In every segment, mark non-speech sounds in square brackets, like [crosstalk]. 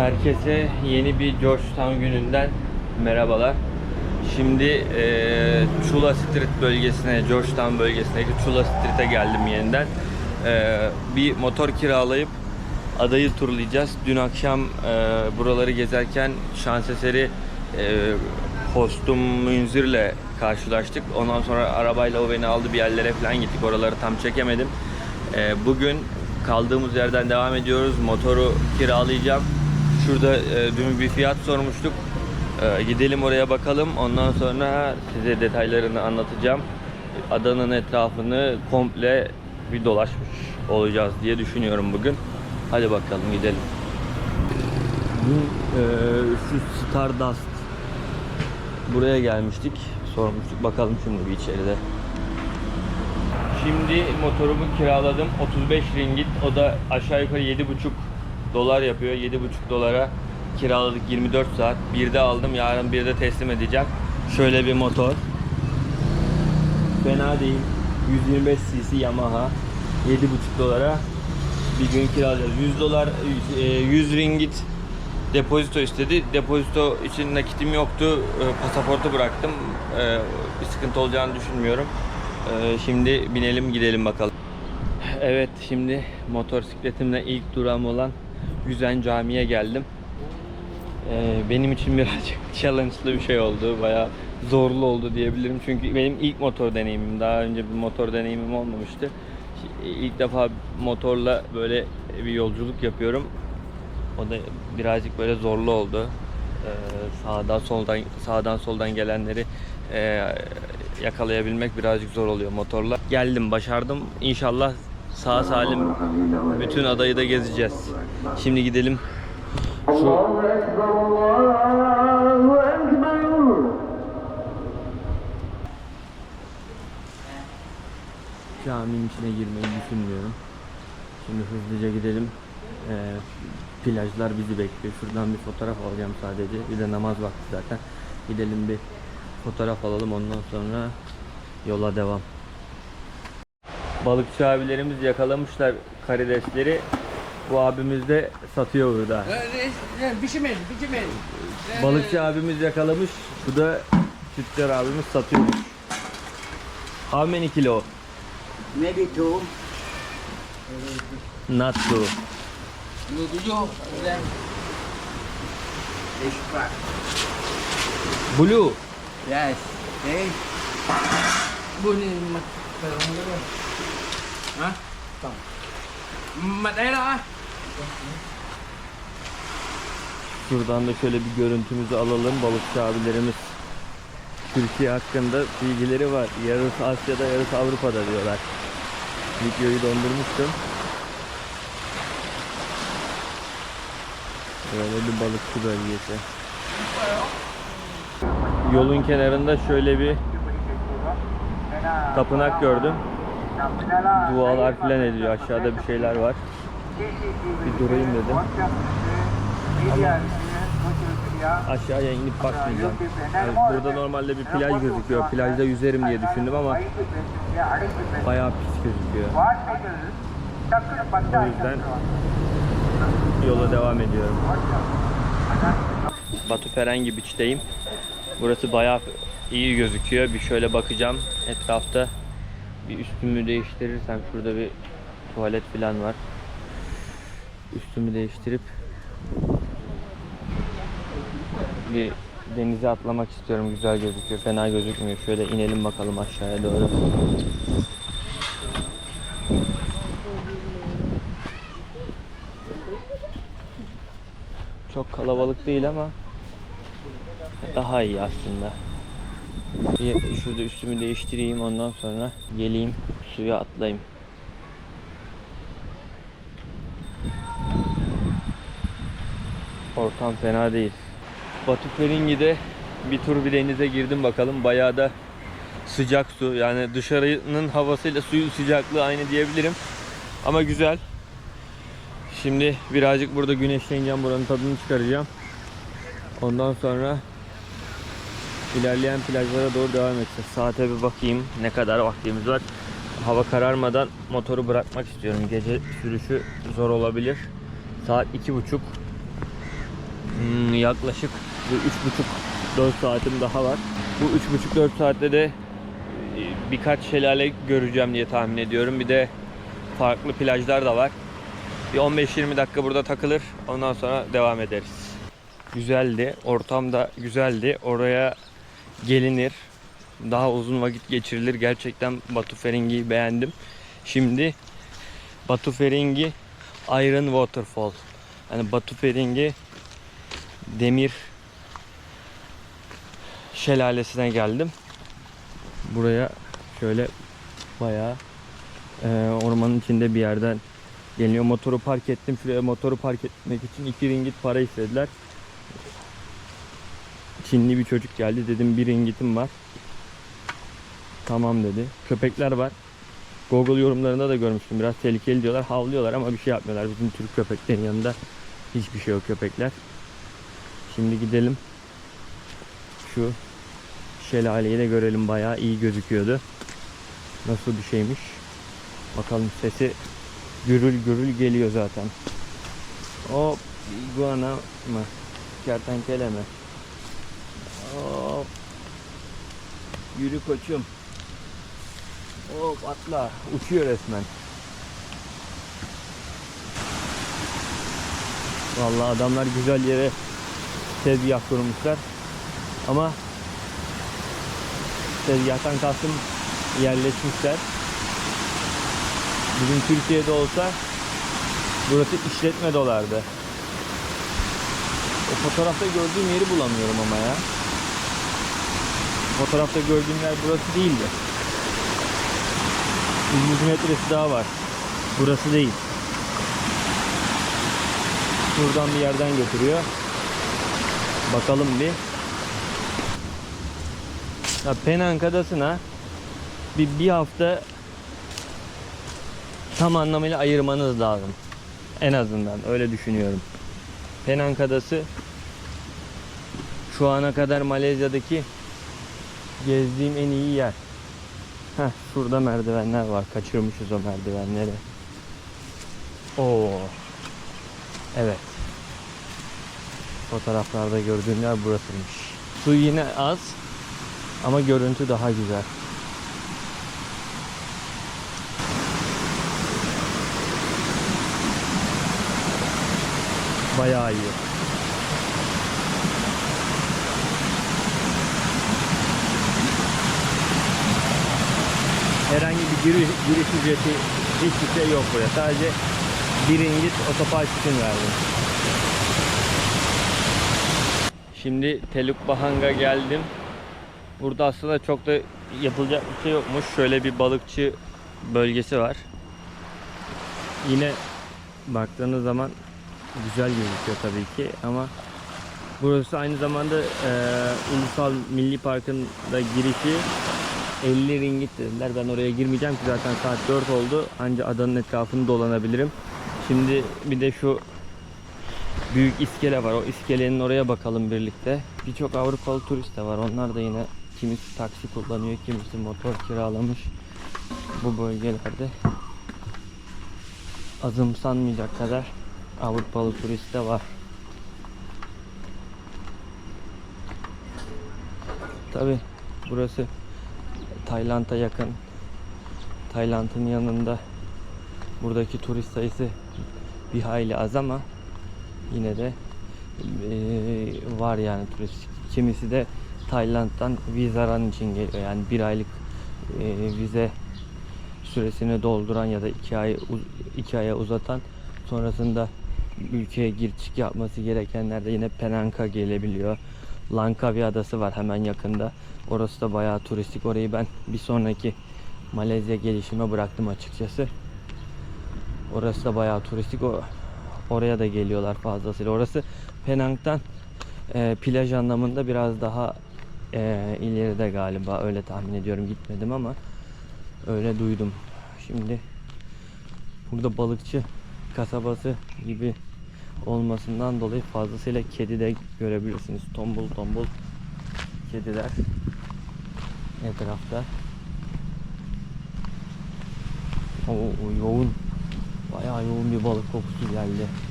Herkese yeni bir Georgetown gününden merhabalar. Şimdi eee Chula Street bölgesine, Georgetown bölgesindeki Chula Street'e geldim yeniden. Eee, bir motor kiralayıp adayı turlayacağız. Dün akşam eee, buraları gezerken şans eseri eee hostum Münzir'le karşılaştık. Ondan sonra arabayla o beni aldı bir yerlere falan gittik. Oraları tam çekemedim. Eee, bugün kaldığımız yerden devam ediyoruz. Motoru kiralayacağım. Şurada e, dün bir fiyat sormuştuk. E, gidelim oraya bakalım. Ondan sonra size detaylarını anlatacağım. Adanın etrafını komple bir dolaşmış olacağız diye düşünüyorum bugün. Hadi bakalım gidelim. Dün e, şu Stardust buraya gelmiştik. Sormuştuk. Bakalım şimdi bir içeride. Şimdi motorumu kiraladım. 35 ringgit. O da aşağı yukarı 7,5 dolar yapıyor. 7,5 dolara kiraladık 24 saat. Bir de aldım. Yarın bir de teslim edeceğim. Şöyle bir motor. Fena değil. 125 cc Yamaha. 7,5 dolara bir gün kiralayacağız. 100 dolar, e, 100 ringgit depozito istedi. Depozito için nakitim yoktu. E, Pasaportu bıraktım. E, Bir sıkıntı olacağını düşünmüyorum. E, Şimdi binelim gidelim bakalım. Evet şimdi motosikletimle ilk durağım olan Yüzen Camii'ye geldim. E, Benim için [laughs] birazcık challenge'lı bir şey oldu. Bayağı zorlu oldu diyebilirim. Çünkü benim ilk motor deneyimim. Daha önce bir motor deneyimim olmamıştı. İlk defa motorla böyle bir yolculuk yapıyorum. O da birazcık böyle zorlu oldu. Ee, sağdan soldan sağdan soldan gelenleri e, yakalayabilmek birazcık zor oluyor motorla. Geldim, başardım. İnşallah sağ salim bütün adayı da gezeceğiz. Şimdi gidelim. Şu caminin içine girmeyi düşünmüyorum. Şimdi hızlıca gidelim. Ee, plajlar bizi bekliyor. Şuradan bir fotoğraf alacağım sadece. Bir de namaz vakti zaten. Gidelim bir fotoğraf alalım. Ondan sonra yola devam. Balıkçı abilerimiz yakalamışlar karidesleri. Bu abimiz de satıyor burada. Bişimin, bişimin. Balıkçı abimiz yakalamış. Bu da tüccar abimiz satıyormuş. How many kilo? Maybe two. Not two. Extra. Blue. Yes. Okay. Bunyi mặt terang dulu. Hah? Không. Mặt đây đó. Şuradan da şöyle bir görüntümüzü alalım. Balıkçı abilerimiz Türkiye hakkında bilgileri var. Yarısı Asya'da, yarısı Avrupa'da diyorlar. Videoyu dondurmuştum. Böyle bir balıkçı bölgesi. Yolun kenarında şöyle bir tapınak gördüm. Dualar filan ediliyor. Aşağıda bir şeyler var. Bir durayım dedim. Aşağıya inip bakmayacağım. Yani burada normalde bir plaj gözüküyor. Plajda yüzerim diye düşündüm ama bayağı pis gözüküyor. O yüzden yola devam ediyorum. Batu Ferengi Beach'teyim. Burası bayağı iyi gözüküyor. Bir şöyle bakacağım etrafta. Bir üstümü değiştirirsem şurada bir tuvalet falan var. Üstümü değiştirip bir denize atlamak istiyorum. Güzel gözüküyor. Fena gözükmüyor. Şöyle inelim bakalım aşağıya doğru. Çok kalabalık değil ama daha iyi aslında. Bir şurada üstümü değiştireyim ondan sonra geleyim suya atlayayım. Ortam fena değil. Batu Feringi'de bir tur bir denize girdim bakalım. Bayağı da sıcak su. Yani dışarının havasıyla suyun sıcaklığı aynı diyebilirim. Ama güzel. Şimdi birazcık burada güneşleneceğim. Buranın tadını çıkaracağım. Ondan sonra ilerleyen plajlara doğru devam edeceğiz. Saate bir bakayım ne kadar vaktimiz var. Hava kararmadan motoru bırakmak istiyorum. Gece sürüşü zor olabilir. Saat iki buçuk. Hmm, yaklaşık üç buçuk 4 saatim daha var. Bu üç buçuk 4 saatte de e, birkaç şelale göreceğim diye tahmin ediyorum. Bir de farklı plajlar da var. Bir 15-20 dakika burada takılır. Ondan sonra devam ederiz. Güzeldi. Ortam da güzeldi. Oraya gelinir. Daha uzun vakit geçirilir. Gerçekten Batu Feringi'yi beğendim. Şimdi Batu Feringi Iron Waterfall. Yani Batu Feringi demir şelalesine geldim. Buraya şöyle bayağı e, ormanın içinde bir yerden geliyor. Motoru park ettim. Motoru park etmek için 2 ringgit para istediler. Çinli bir çocuk geldi. Dedim bir ringitim var. Tamam dedi. Köpekler var. Google yorumlarında da görmüştüm. Biraz tehlikeli diyorlar. Havlıyorlar ama bir şey yapmıyorlar. Bizim Türk köpeklerin yanında hiçbir şey yok köpekler. Şimdi gidelim. Şu şelaleyi de görelim. Bayağı iyi gözüküyordu. Nasıl bir şeymiş. Bakalım sesi gürül gürül geliyor zaten. Hop iguana mı? Kertenkele mi? Yürü koçum. Hop atla. Uçuyor resmen. Vallahi adamlar güzel yere tezgah kurmuşlar. Ama tezgahtan kastım yerleşmişler. Bizim Türkiye'de olsa burası işletme dolardı. O fotoğrafta gördüğüm yeri bulamıyorum ama ya. Fotoğrafta gördüğüm yer burası değildi. 100 metresi daha var. Burası değil. Şuradan bir yerden götürüyor. Bakalım bir. Ya Penang Adası'na bir, bir hafta tam anlamıyla ayırmanız lazım. En azından öyle düşünüyorum. Penang Adası şu ana kadar Malezya'daki gezdiğim en iyi yer. Heh, şurada merdivenler var. Kaçırmışız o merdivenleri. Oo. Evet. Fotoğraflarda gördüğüm yer burasıymış. Su yine az ama görüntü daha güzel. Bayağı iyi. Herhangi bir giriş, giriş ücreti hiçbir şey yok buraya. Sadece bir ringgit otopark için verdim. Şimdi Teluk Bahang'a geldim. Burada aslında çok da yapılacak bir şey yokmuş. Şöyle bir balıkçı bölgesi var. Yine baktığınız zaman güzel gözüküyor tabii ki ama burası aynı zamanda e, Ulusal Milli Park'ın da girişi 50 ringgit dediler. Ben oraya girmeyeceğim ki zaten saat 4 oldu. Anca adanın etrafını dolanabilirim. Şimdi bir de şu büyük iskele var. O iskelenin oraya bakalım birlikte. Birçok Avrupalı turist de var. Onlar da yine kimisi taksi kullanıyor, kimisi motor kiralamış bu bölgelerde. Azımsanmayacak kadar Avrupalı turist de var. Tabi burası Tayland'a yakın. Tayland'ın yanında buradaki turist sayısı bir hayli az ama yine de eee, var yani turist. Kimisi de Tayland'dan vizaran için geliyor. Yani bir aylık eee, vize süresini dolduran ya da iki ay iki aya uzatan sonrasında ülkeye gir çık yapması gerekenler de yine Penang'a gelebiliyor. Langkawi adası var hemen yakında. Orası da bayağı turistik. Orayı ben bir sonraki Malezya gelişime bıraktım açıkçası. Orası da bayağı turistik. O oraya da geliyorlar fazlasıyla. Orası Penang'dan e, plaj anlamında biraz daha e, ileride galiba. Öyle tahmin ediyorum. Gitmedim ama öyle duydum. Şimdi burada balıkçı kasabası gibi olmasından dolayı fazlasıyla kedi de görebilirsiniz. Tombul tombul kediler etrafta. O, o yoğun bayağı yoğun bir balık kokusu geldi.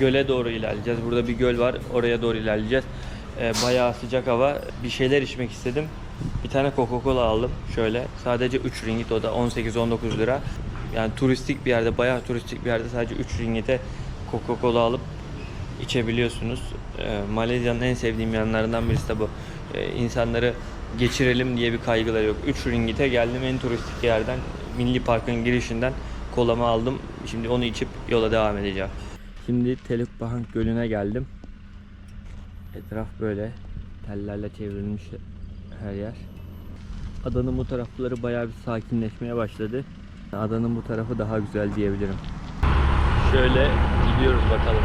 Göle doğru ilerleyeceğiz. Burada bir göl var. Oraya doğru ilerleyeceğiz. Ee, bayağı sıcak hava. Bir şeyler içmek istedim. Bir tane Coca-Cola aldım. Şöyle. Sadece 3 ringgit o da 18-19 lira. Yani turistik bir yerde, bayağı turistik bir yerde sadece 3 ringgite Coca-Cola alıp içebiliyorsunuz. Ee, Malezya'nın en sevdiğim yanlarından birisi de bu. Ee, insanları geçirelim diye bir kaygıları yok. 3 ringgite geldim en turistik yerden, Milli Park'ın girişinden kolamı aldım. Şimdi onu içip yola devam edeceğim. Şimdi Teluk Bahang Gölü'ne geldim. Etraf böyle tellerle çevrilmiş her yer. Adanın bu tarafları bayağı bir sakinleşmeye başladı. Adanın bu tarafı daha güzel diyebilirim. Şöyle gidiyoruz bakalım.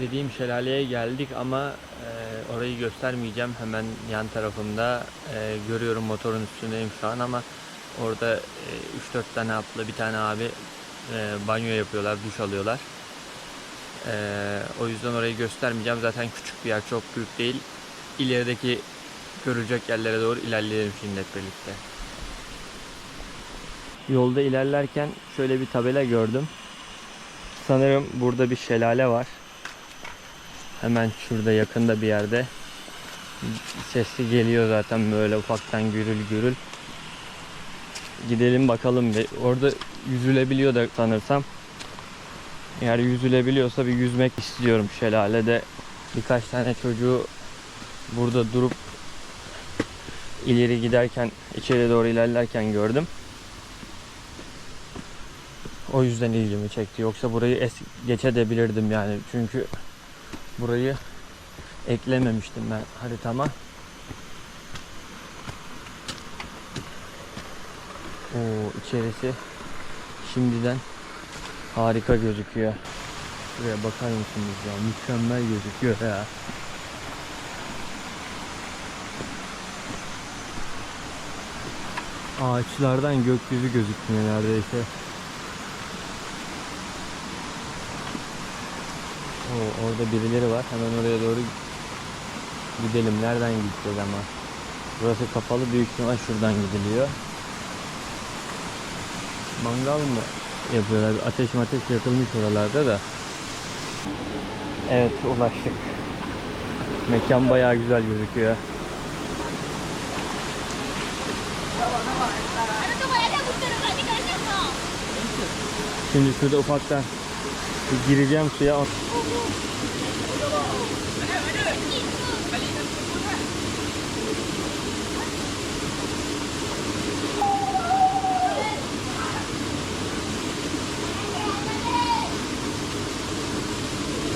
Dediğim şelaleye geldik ama e, orayı göstermeyeceğim. Hemen yan tarafımda e, görüyorum motorun üstündeyim şu an ama orada e, 3-4 tane abla bir tane abi e, banyo yapıyorlar, duş alıyorlar. E, o yüzden orayı göstermeyeceğim. Zaten küçük bir yer, çok büyük değil. İlerideki görülecek yerlere doğru ilerleyelim şimdi hep birlikte. Yolda ilerlerken şöyle bir tabela gördüm. Sanırım burada bir şelale var. Hemen şurada yakında bir yerde. Sesli geliyor zaten böyle ufaktan gürül gürül. Gidelim bakalım. Orada yüzülebiliyor da sanırsam. Eğer yüzülebiliyorsa bir yüzmek istiyorum şelalede. Birkaç tane çocuğu burada durup ileri giderken, içeri doğru ilerlerken gördüm. O yüzden ilgimi çekti. Yoksa burayı es geçebilirdim yani. Çünkü burayı eklememiştim ben haritama. Oo içerisi şimdiden harika gözüküyor. Şuraya bakar mısınız ya? Mükemmel gözüküyor ya. Ağaçlardan gökyüzü gözükmüyor neredeyse. Oo, orada birileri var. Hemen oraya doğru gidelim. Nereden gideceğiz ama? Burası kapalı. Büyük ihtimal şuradan gidiliyor. Mangal mı yapıyorlar? Ateş ateş yakılmış oralarda da. Evet ulaştık. Mekan bayağı güzel gözüküyor. Şimdi şurada ufaktan gireceğim suya.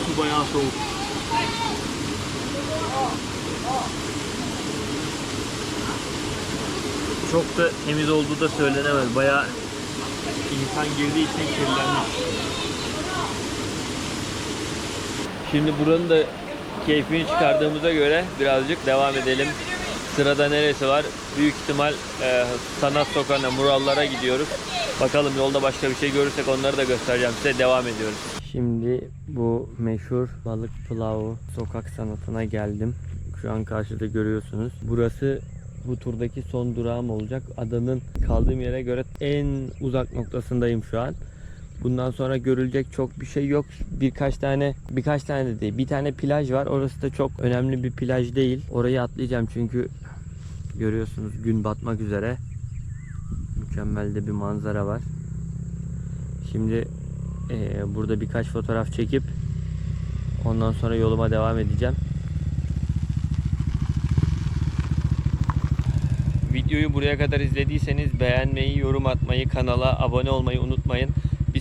Su bayağı soğuk. Çok da temiz olduğu da söylenemez. Bayağı insan girdiği için kirlenmiş. Şimdi buranın da keyfini çıkardığımıza göre birazcık devam edelim. Sırada neresi var? Büyük ihtimal e, sanat sokağına, murallara gidiyoruz. Bakalım yolda başka bir şey görürsek onları da göstereceğim size. Devam ediyoruz. Şimdi bu meşhur balık pilavı sokak sanatına geldim. Şu an karşıda görüyorsunuz. Burası bu turdaki son durağım olacak. Adanın kaldığım yere göre en uzak noktasındayım şu an. Bundan sonra görülecek çok bir şey yok. Birkaç tane, birkaç tane de değil. Bir tane plaj var. Orası da çok önemli bir plaj değil. Orayı atlayacağım çünkü görüyorsunuz gün batmak üzere. Mükemmel de bir manzara var. Şimdi eee, burada birkaç fotoğraf çekip ondan sonra yoluma devam edeceğim. Videoyu buraya kadar izlediyseniz beğenmeyi, yorum atmayı, kanala abone olmayı unutmayın.